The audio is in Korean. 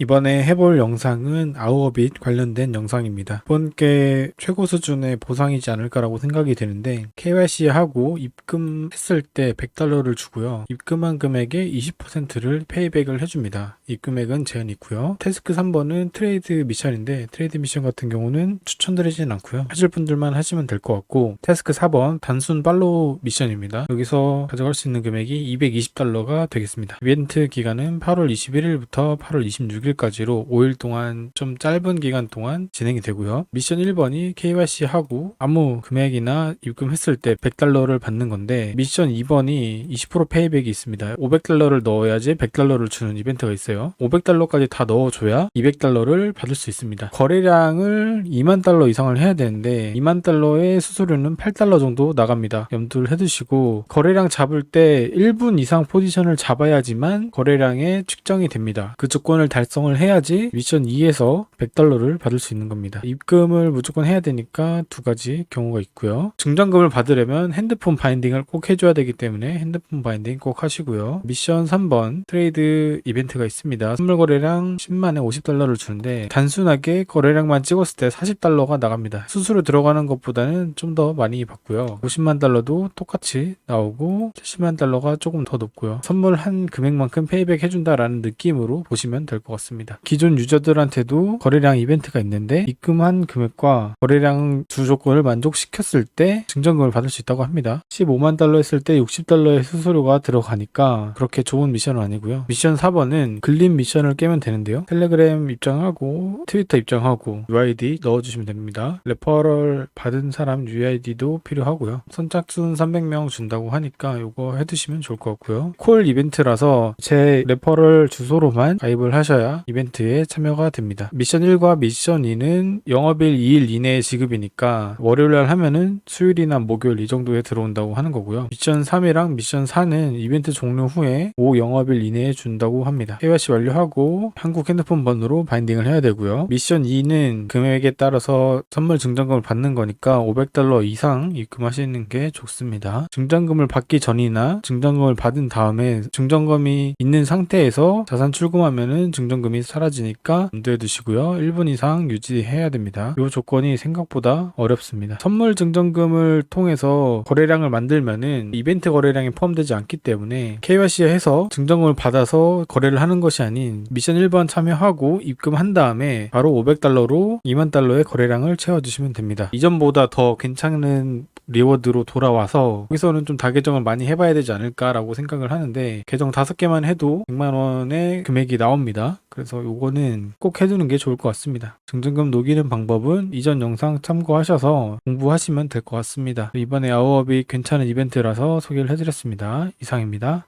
이번에 해볼 영상은 아우어빗 관련된 영상입니다. 이번 게 최고 수준의 보상이지 않을까라고 생각이 되는데 KYC 하고 입금했을 때 100달러를 주고요. 입금한 금액의 20%를 페이백을 해줍니다. 입금액은 제한이 있고요. 태스크 3번은 트레이드 미션인데 트레이드 미션 같은 경우는 추천드리진 않고요. 하실 분들만 하시면 될 것 같고 태스크 4번 단순 팔로우 미션입니다. 여기서 가져갈 수 있는 금액이 220달러가 되겠습니다. 이벤트 기간은 8월 21일부터 8월 26일 까지로 5일 동안 좀 짧은 기간 동안 진행이 되고요. 미션 1번이 KYC 하고 아무 금액이나 입금했을 때 100달러를 받는 건데 미션 2번이 20% 페이백이 있습니다. 500달러를 넣어야지 100달러를 주는 이벤트가 있어요. 500달러까지 다 넣어줘야 200달러를 받을 수 있습니다. 거래량을 2만 달러 이상을 해야 되는데 2만 달러의 수수료는 8달러 정도 나갑니다. 염두를 해두시고 거래량 잡을 때 1분 이상 포지션을 잡아야지만 거래량에 측정이 됩니다. 그 조건을 달성 을 해야지 미션 2에서 100달러를 받을 수 있는 겁니다. 입금을 무조건 해야 되니까 두 가지 경우가 있고요. 증정금을 받으려면 핸드폰 바인딩을 꼭 해줘야 되기 때문에 핸드폰 바인딩 꼭 하시고요. 미션 3번 트레이드 이벤트가 있습니다. 선물 거래량 10만에 50달러를 주는데 단순하게 거래량만 찍었을 때 40달러가 나갑니다. 수수료 들어가는 것보다는 좀 더 많이 받고요. 50만 달러도 똑같이 나오고 70만 달러가 조금 더 높고요. 선물 한 금액만큼 페이백 해준다라는 느낌으로 보시면 될 것 같습니다. 기존 유저들한테도 거래량 이벤트가 있는데 입금한 금액과 거래량 주 조건을 만족시켰을 때 증정금을 받을 수 있다고 합니다. 15만 달러 했을 때 60달러의 수수료가 들어가니까 그렇게 좋은 미션은 아니고요. 미션 4번은 글림 미션을 깨면 되는데요. 텔레그램 입장하고 트위터 입장하고 UID 넣어주시면 됩니다. 레퍼럴 받은 사람 UID도 필요하고요. 선착순 300명 준다고 하니까 이거 해두시면 좋을 것 같고요. 콜 이벤트라서 제 레퍼럴 주소로만 가입을 하셔야 이벤트에 참여가 됩니다. 미션 1과 미션 2는 영업일 2일 이내에 지급이니까 월요일날 하면은 수요일이나 목요일 이 정도에 들어온다고 하는 거고요. 미션 3이랑 미션 4는 이벤트 종료 후에 5 영업일 이내에 준다고 합니다. KYC 완료하고 한국 핸드폰 번호로 바인딩을 해야 되고요. 미션 2는 금액에 따라서 선물 증정금을 받는 거니까 500달러 이상 입금하시는 게 좋습니다. 증정금을 받기 전이나 증정금을 받은 다음에 증정금이 있는 상태에서 자산 출금하면은 증정 금이 사라지니까 염두에 두시고요. 1분 이상 유지해야 됩니다. 이 조건이 생각보다 어렵습니다. 선물 증정금을 통해서 거래량을 만들면은 이벤트 거래량에 포함되지 않기 때문에 KYC 해서 증정금을 받아서 거래를 하는 것이 아닌 미션 1번 참여하고 입금한 다음에 바로 500달러로 2만 달러의 거래량을 채워주시면 됩니다. 이전보다 더 괜찮은 리워드로 돌아와서 여기서는 좀 다계정을 많이 해봐야 되지 않을까라고 생각을 하는데 계정 5개만 해도 100만 원의 금액이 나옵니다. 그래서 요거는 꼭 해두는 게 좋을 것 같습니다. 증정금 녹이는 방법은 이전 영상 참고하셔서 공부하시면 될 것 같습니다. 이번에 아우업이 괜찮은 이벤트라서 소개를 해드렸습니다. 이상입니다.